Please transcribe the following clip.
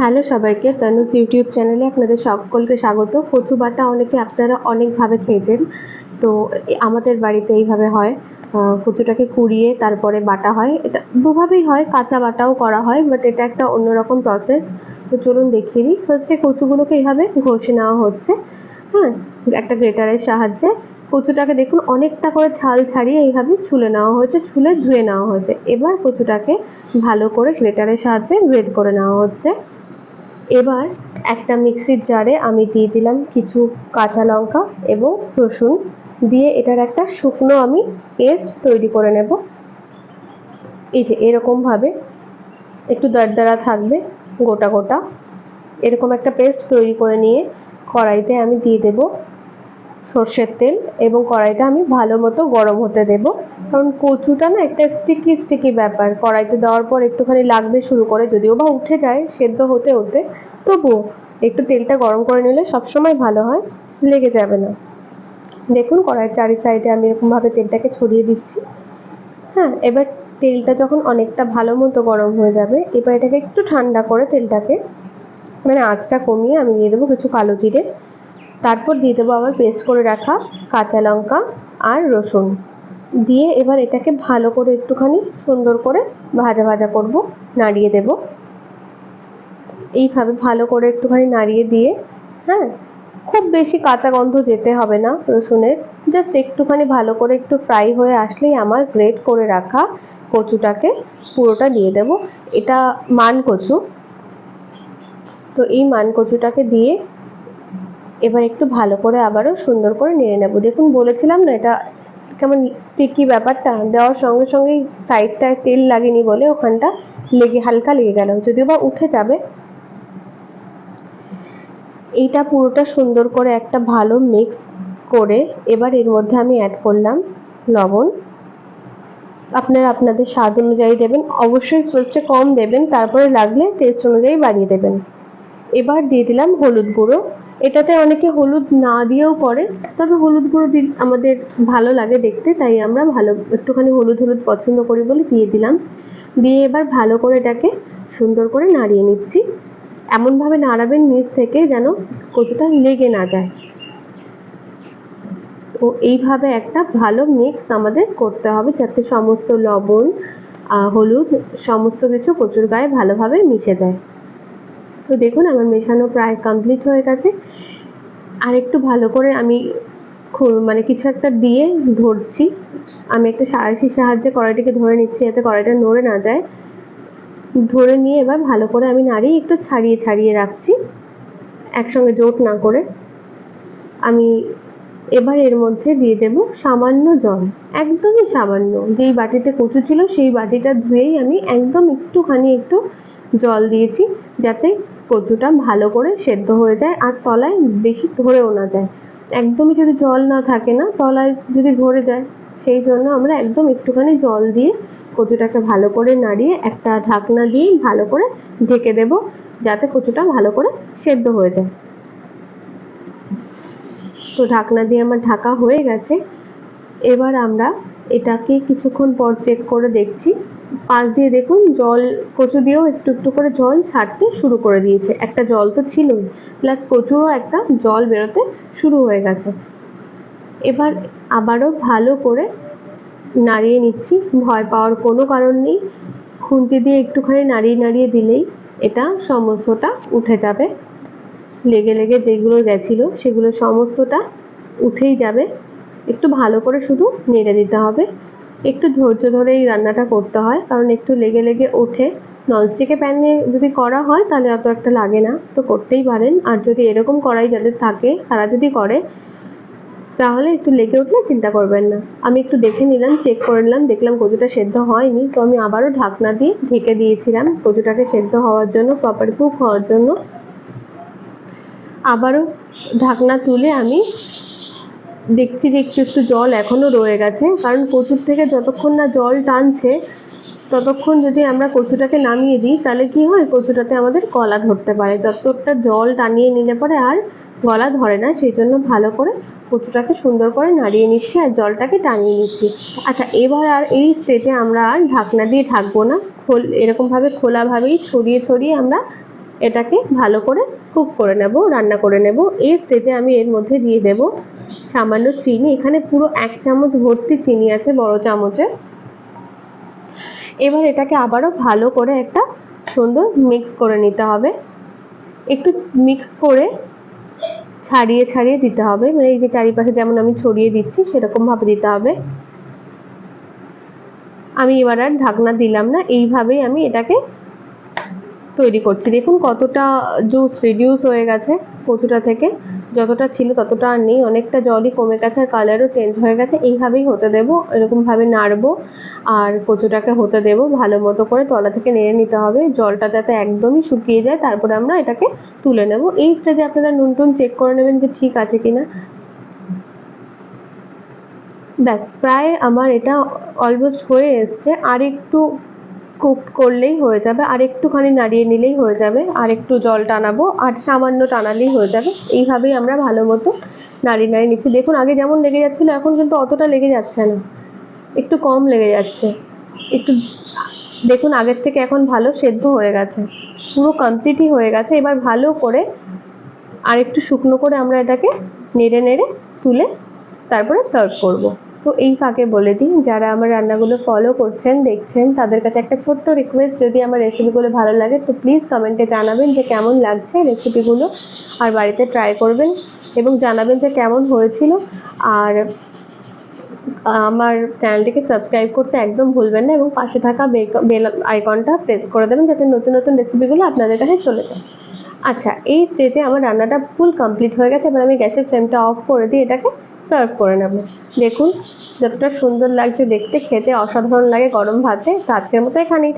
Hello সবাইকে, Tanuj YouTube চ্যানেলে আপনাদের সকলকে স্বাগত। কচু বাটা অনেকে আপনারা অনেকভাবে খেয়েছেন, তো আমাদের বাড়িতে এইভাবে হয়। কচুটাকে কুড়িয়ে তারপরে বাটা হয়। এটা দুভাবেই হয়, কাঁচা বাটাও করা হয়, বাট এটা একটা অন্যরকম প্রসেস তো চলুন দেখিয়ে দিই। ফার্স্টে কচুগুলোকে এইভাবে ঘষে নেওয়া হচ্ছে। হ্যাঁ একটা গ্রেটারের সাহায্যে। কচুটাকে দেখুন, অনেকটা করে ছাল ছাড়িয়ে এইভাবে ছুলে নেওয়া হয়েছে, ছুলে ধুয়ে নেওয়া হয়েছে। এবার কচুটাকে ভালো করে গ্রেটারের সাহায্যে গ্রেট করে নেওয়া হচ্ছে। এবার একটা মিক্সির জারে আমি দিয়ে দিলাম কিছু কাঁচা লঙ্কা এবং রসুন দিয়ে এটার একটা শুকনো আমি পেস্ট তৈরি করে নেব। এই যে এরকমভাবে একটু দরদরা থাকবে গোটা গোটা। এরকম একটা পেস্ট তৈরি করে নিয়ে কড়াইতে আমি দিয়ে দেব সর্ষের তেল এবং কড়াইটা আমি ভালো মতো গরম হতে দেব। কারণ কচুটা না একটা স্টিকি স্টিকি ব্যাপার। কড়াইতে দেওয়ার পর একটুখানি লাগতে শুরু করে, যদিও বা উঠে যায়, সেদ্ধ হতে হতে তবুও একটু তেলটা গরম করে নিলে সবসময় ভালো হয়, লেগে যাবে না। দেখুন কড়াইয়ের চারি সাইডে আমি এরকমভাবে তেলটাকে ছড়িয়ে দিচ্ছি। হ্যাঁ এবার তেলটা যখন অনেকটা ভালো মতো গরম হয়ে যাবে, এবার এটাকে একটু ঠান্ডা করে তেলটাকে মানে আঁচটা কমিয়ে আমি দিয়ে দেবো কিছু কালো জিরে। তারপর দিয়ে দেবো আবার পেস্ট করে রাখা কাঁচা লঙ্কা আর রসুন। দিয়ে এবার এটাকে ভালো করে একটুখানি সুন্দর করে ভাজা ভাজা করব, নাড়িয়ে দেব। এইভাবে ভালো করে একটুখানি নাড়িয়ে দিয়ে হ্যাঁ? খুব বেশি কাঁচা গন্ধ যেতে হবে না রসুনের। জাস্ট একটুখানি ভালো করে একটু ফ্রাই হয়ে আসলেই আমার গ্রেট করে রাখা কচুটাকে পুরোটা দিয়ে দেব। এটা মান কচু। তো এই মান কচুটাকে দিয়ে এবার একটু ভালো করে আবারও সুন্দর করে নেড়ে নেব। দেখুন, বলেছিলাম না এটা কেমন স্টিকি ব্যাপারটা? দেওয়ার সঙ্গে সঙ্গেই সাইডটায় তেল লাগেনি বলে ওখানটা লেগে, হালকা লেগে গেল। যদিও বা উঠে যাবে এইটা পুরোটা সুন্দর করে একটা ভালো মিক্স করে এবার এর মধ্যে আমি অ্যাড করলাম লবণ। আপনারা আপনাদের স্বাদ অনুযায়ী দেবেন। অবশ্যই ফার্স্টে কম দেবেন, তারপরে লাগলে টেস্ট অনুযায়ী বাড়িয়ে দেবেন। এবার দিয়ে দিলাম হলুদ গুঁড়ো। এটাতে অনেকে হলুদ না দিয়েও করে, তবে হলুদ গুঁড়ো আমাদের ভালো লাগে দেখতে, তাই আমরা ভালো একটুখানি হলুদ হলুদ পছন্দ করি বলে দিয়ে দিলাম। দিয়ে এবার ভালো করে এটাকে সুন্দর করে নাড়িয়ে নিচ্ছি। এমনভাবে নাড়াবেন নিচ থেকে যেন কচুটা লেগে না যায়। তো এইভাবে একটা ভালো মিক্স আমাদের করতে হবে যাতে সমস্ত লবণ হলুদ সমস্ত কিছু কচুর গায়ে ভালোভাবে মিশে যায়। তো দেখুন আমার মেশানো প্রায় কমপ্লিট হয়ে গেছে। আর একটু ভালো করে আমি মানে কিছু একটা দিয়ে ধরছি। আমি একটা সাঁড়াশির সাহায্যে কড়াইটিকে ধরে নিচ্ছি যাতে কড়াইটা নড়ে না যায়। ধরে নিয়ে এবার ভালো করে আমি নাড়িয়ে একটু ছাড়িয়ে ছাড়িয়ে রাখছি, একসঙ্গে জোট না করে। আমি এবার এর মধ্যে দিয়ে দেব সামান্য জল, একদমই সামান্য। যেই বাটিতে কচু ছিল সেই বাটিটা ধুয়েই আমি একদম একটুখানি একটু জল দিয়েছি, যাতে কচুটা ভালো করে সেদ্ধ হয়ে যায় আর তলায় বেশি ধরেও না যায়। একদমই যদি জল না থাকে না, তলায় যদি ধরে যায়, সেই জন্য আমরা একদম একটুখানি জল দিয়ে কচুটাকে ভালো করে নাড়িয়ে একটা ঢাকনা দিয়ে ভালো করে ঢেকে দেব, যাতে কচুটা ভালো করে সেদ্ধ হয়ে যায়। তো ঢাকনা দিয়ে আমার ঢাকা হয়ে গেছে। এবার আমরা এটাকে কিছুক্ষণ পর চেক করে দেখছি। পাশ দিয়ে দেখুন, জল, কচু দিয়েও একটু একটু করে জল ছাড়তে শুরু করে দিয়েছে। একটা জল তো ছিলই প্লাস কচুরও একটা জল বেরোতে শুরু হয়ে গেছে। এবার আবারও ভালো করে নাড়িয়ে নিচ্ছি। ভয় পাওয়ার কোনো কারণ নেই। খুন্তি দিয়ে একটুখানি নাড়িয়ে নাড়িয়ে দিলেই এটা সমস্তটা উঠে যাবে। লেগে লেগে যেগুলো গেছিল সেগুলো সমস্তটা উঠেই যাবে। একটু ভালো করে শুধু নেড়ে দিতে হবে। একটু ধৈর্য ধরে এই রান্নাটা করতে হয়, কারণ একটু লেগে লেগে ওঠে। ননস্টিকে প্যানে যদি করা হয় তাহলে অত একটা লাগে না। তো করতেই পারেন। আর যদি এরকম কড়াই যাদের থাকে, তারা যদি করে তাহলে একটু লেগে উঠলে চিন্তা করবেন না। আমি একটু দেখে নিলাম চেক করে নিলাম, দেখলাম কচুটা সেদ্ধ হয়নি, তো আমি আবারও ঢাকনা দিয়ে ঢেকে দিয়েছিলাম কচুটাকে সেদ্ধ হওয়ার জন্য প্রপার কুক হওয়ার জন্য। আবারও ঢাকনা তুলে আমি দেখছি যে একটু একটু জল এখনও রয়ে গেছে, কারণ কচুর থেকে যতক্ষণ না জল টানছে, ততক্ষণ যদি আমরা কচুটাকে নামিয়ে দিই, তাহলে কি হয়, কচুটাতে আমাদের কলা ধরতে পারে। যতটা জল টানিয়ে নিলে পরে আর গলা ধরে না, সেই জন্য ভালো করে কচুটাকে সুন্দর করে নাড়িয়ে নিচ্ছি আর জলটাকে টানিয়ে নিচ্ছি। আচ্ছা এবার আর এই স্টেজে আমরা আর ঢাকনা দিয়ে ঢাকবো না। খোল, এরকমভাবে খোলাভাবেই ছড়িয়ে ছড়িয়ে আমরা এটাকে ভালো করে কুক করে নেব, রান্না করে নেব। এই স্টেজে আমি এর মধ্যে দিয়ে দেব সামান্য চিনি। এখানে পুরো এক চামচ ভর্তি চিনি আছে বড় চামচে। এবার এটাকে আবারও ভালো করে একটা সুন্দর মিক্স করে নিতে হবে। একটু মিক্স করে ছাড়িয়ে ছাড়িয়ে দিতে হবে। মানে এই যে চারিপাশে যেমন আমি ছড়িয়ে দিচ্ছি সেরকমভাবে দিতে হবে। আমি এবার আর ঢাকনা দিলাম না, এইভাবেই আমি এটাকে তৈরি করছি। দেখুন কতটা জুস রিডিউস হয়ে গেছে কচুটা থেকে। যতটা ছিল ততটা আর নেই। অনেকটা জলই কমে গেছে আর কালারও চেঞ্জ হয়ে গেছে। এইভাবেই হতে দেবো। এরকমভাবে নাড়বো। আর কচুটাকে হতে দেবো ভালো মতো করে। তলা থেকে নেড়ে নিতে হবে। জলটা যাতে একদমই শুকিয়ে যায়, তারপরে আমরা এটাকে তুলে নেব। এই স্টেজে আপনারা নুন টুন চেক করে নেবেন যে ঠিক আছে কিনা। ব্যাস, প্রায় আমার এটা অলমোস্ট হয়ে এসছে। আর একটু কুক করলেই হয়ে যাবে। আর একটুখানি নাড়িয়ে নিলেই হয়ে যাবে। আর একটু জল টানাবো। আর সামান্য টানালেই হয়ে যাবে। এইভাবেই আমরা ভালো মতো নাড়িয়ে নাড়িয়ে নিচ্ছি। দেখুন, আগে যেমন লেগে যাচ্ছিল, এখন কিন্তু অতটা লেগে যাচ্ছে না। একটু কম লেগে যাচ্ছে। একটু দেখুন, আগের থেকে এখন ভালো সেদ্ধ হয়ে গেছে। পুরো কমপ্লিটই হয়ে গেছে। এবার ভালো করে আর একটু শুকনো করে আমরা এটাকে নেড়ে নেড়ে তুলে তারপরে সার্ভ করব। তো এই ফাঁকে বলে দিই, যারা আমার রান্নাগুলো ফলো করছেন, দেখছেন, তাদের কাছে একটা ছোট্ট রিকোয়েস্ট যদি আমার রেসিপিগুলো ভালো লাগে, তো প্লিজ কমেন্টে জানাবেন যে কেমন লাগছে রেসিপিগুলো আর বাড়িতে ট্রাই করবেন এবং জানাবেন যে কেমন হয়েছিল। আর আমার চ্যানেলটিকে সাবস্ক্রাইব করতে একদম ভুলবেন না এবং পাশে থাকা বেল আইকনটা প্রেস করে দেবেন যাতে নতুন নতুন রেসিপিগুলো আপনাদের কাছে চলে যায়। আচ্ছা এই স্টেজে আমার রান্নাটা ফুল কমপ্লিট হয়ে গেছে। এবার আমি গ্যাসের ফ্লেমটা অফ করে দিয়ে এটাকে সার্ভ করে নেব। দেখুন, যতটা সুন্দর লাগছে দেখতে, খেতে অসাধারণ লাগে গরম ভাতে। আজকের মতো এখানেই।